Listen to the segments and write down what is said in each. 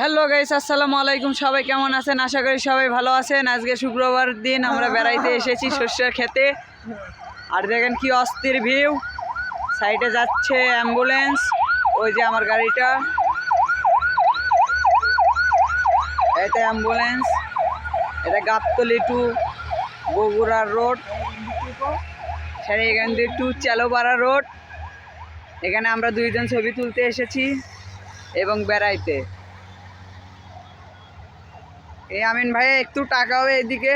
Hello guys আসসালামু আলাইকুম। সবাই কেমন আছেন? আশা করি সবাই ভালো আছেন। আজকে শুক্রবার দিন, আমরা বেড়াইতে এসেছি শস্যের খেতে। আর দেখেন কি অস্থির ভিউ। সাইডে যাচ্ছে অ্যাম্বুলেন্স ওই যে আমার গাড়িটা। এটা অ্যাম্বুলেন্স এটা গাবতলি টু, বগুড়া রোড। এখান দিয়ে টু, চালোপাড়া রোড। এখানে আমরা দুইজন ছবি তুলতে এসেছি এবং বেড়াইতে। এই আমিন ভাই একটু টাকাও এদিকে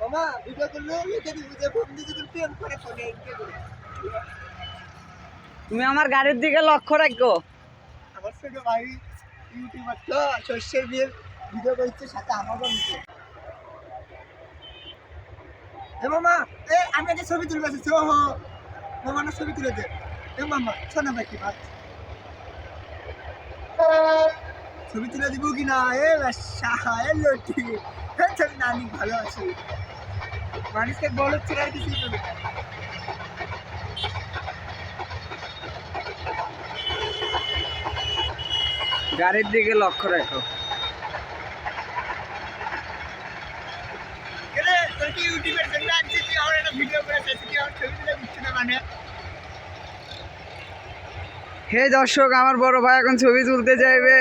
মামা ভিডিও করলে লিখে দিব যে ফোন যদি প্রেম করে ফোনে তুমি আমার গাড়ির দিকে লক্ষ্য রাখো। আমার সঙ্গে ভাই ইউটিউবার তো শস্যের বিয়ের ভিডিও করছে সাথে আমারও নিচ্ছে এ মামা এ আমি একটা ছবি তুলবে হো। মামা ছবি তুলে দে। এ মামা শোনা ভাই কি ভাত ছবি তুলে দিব কি না এ লটি। এ ছবি নানি ভালো আছি। মানুষকে বড় ছেড়ে কিছুই গাড়ির দিকে লক্ষ্য রাখো। একটা ভিডিও ছবি তুলে না মানে? হে দর্শক, আমার বড় ভাই এখন ছবি তুলতে যাইবে।